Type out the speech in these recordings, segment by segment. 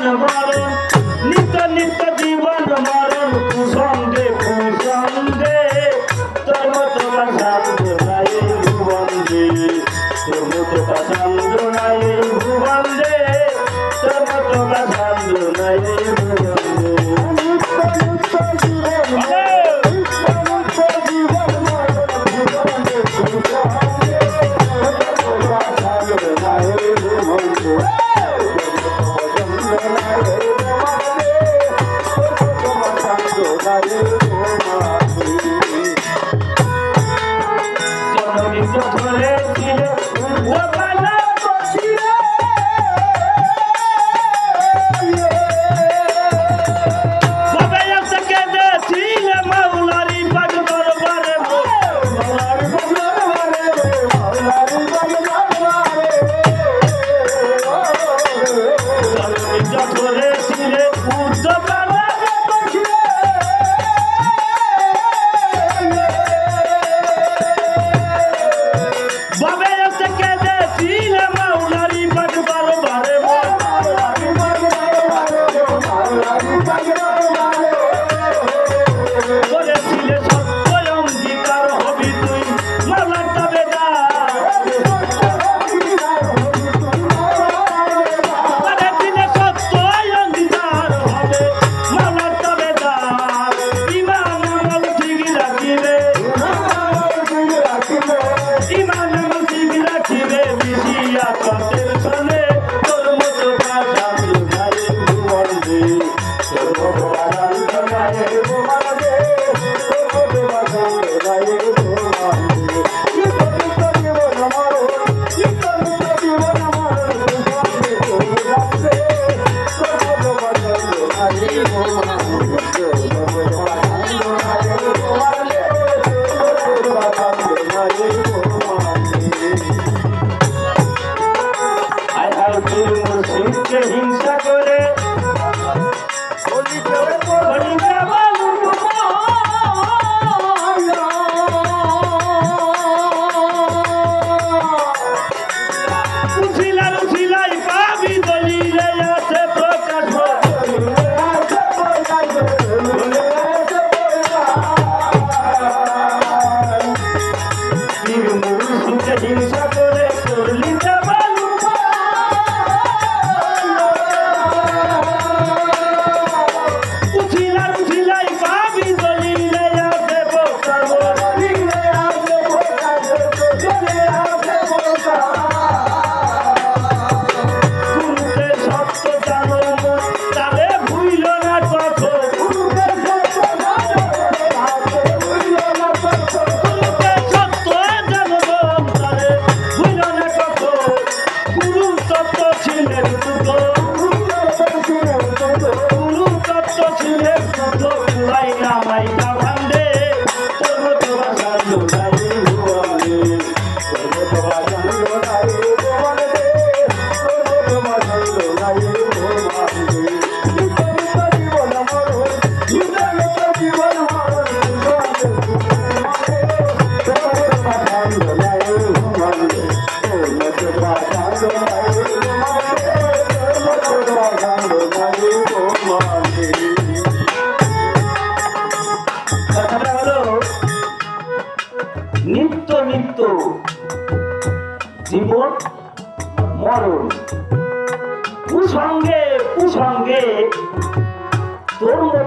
জীবন মরণ নিত্য নিত্য জীবন মরণ কুসঙ্গে কুসঙ্গে তোর মতো পছন্দ নাই ভুবন্দে তোর মতো পছন্দ নাই ভুবন্দে। তোর মতো পছন্দ নাই ভুবন্দে। জননী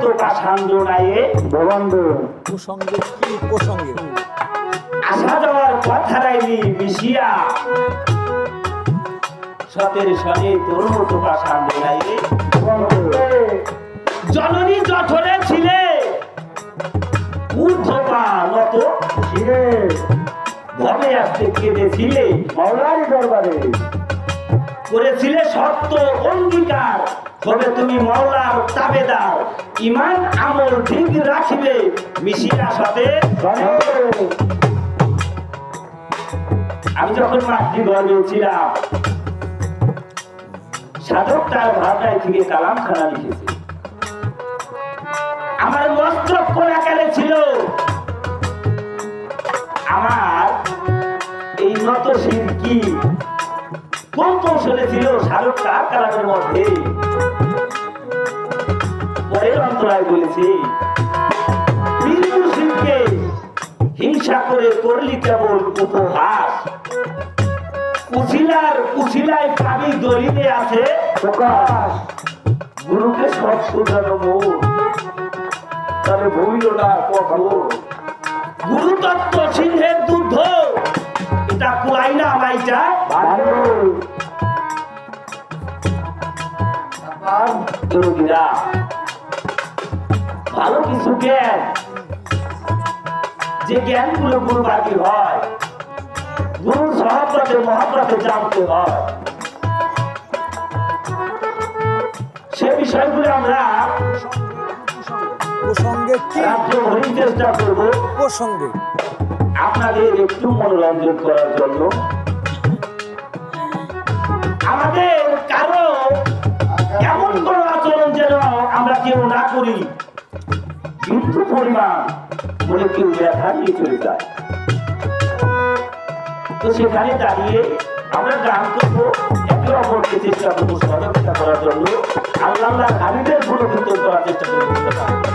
তোর মতো কাছান্দ কুসঙ্গে কি প্রসঙ্গে আসা যাওয়ার কথা রাইলি মিশিয়া। সতের সনে তোর মতো কাছান্দ জননী জঠরে ছিলে। ঊর্ধ্বপা নত ছিলে। ভবে আসতে কেঁদেছিলে। মাওলারি দরবারে। করেছিলে সত্য অঙ্গীকার। তবে তুমি মৌলার মাওলার তাবেদার ইমান আমল ঠিক রাখিবে, মিশিয়া সাথে আমি যখন মাতৃগর্ভে ছিলাম, সাধক তার ভাষায় থেকে কালাম খানা লিখেছে। আমার মস্তক কোন আকারে ছিল, আমার এই নত কি কৌশলে ছিল শাহরুখ মধ্যে। কিসের অন্তরায় বলেছি। হিংসা করে করলি উপহাস কুশিলায় পাবি দলিলে আছে প্রকাশ। গুরুকে সব তবে না কখন। গুরুতত্ত্ব সিংহের দুধ যোগীরা ভালো কিছু জ্ঞান। যে জ্ঞানগুলো গুরুবাদী হয় গুরুর সহব্রতে মহাব্রতে জানতে হয়। সে বিষয়গুলো আমরা প্রসঙ্গে চেষ্টা করব। প্রসঙ্গে। আপনাদের একটু মনোরঞ্জন করার জন্য। আমাদের করি। কিন্তু পরিমাণ বলে কেউ দেখা নিয়ে চলে যায়। তো সেখানে দাঁড়িয়ে আমরা গান করব, একে অপরকে চেষ্টা করব সহযোগিতা করার জন্য। আল্লাহ খালিদের গুণকীর্তন করার চেষ্টা করব।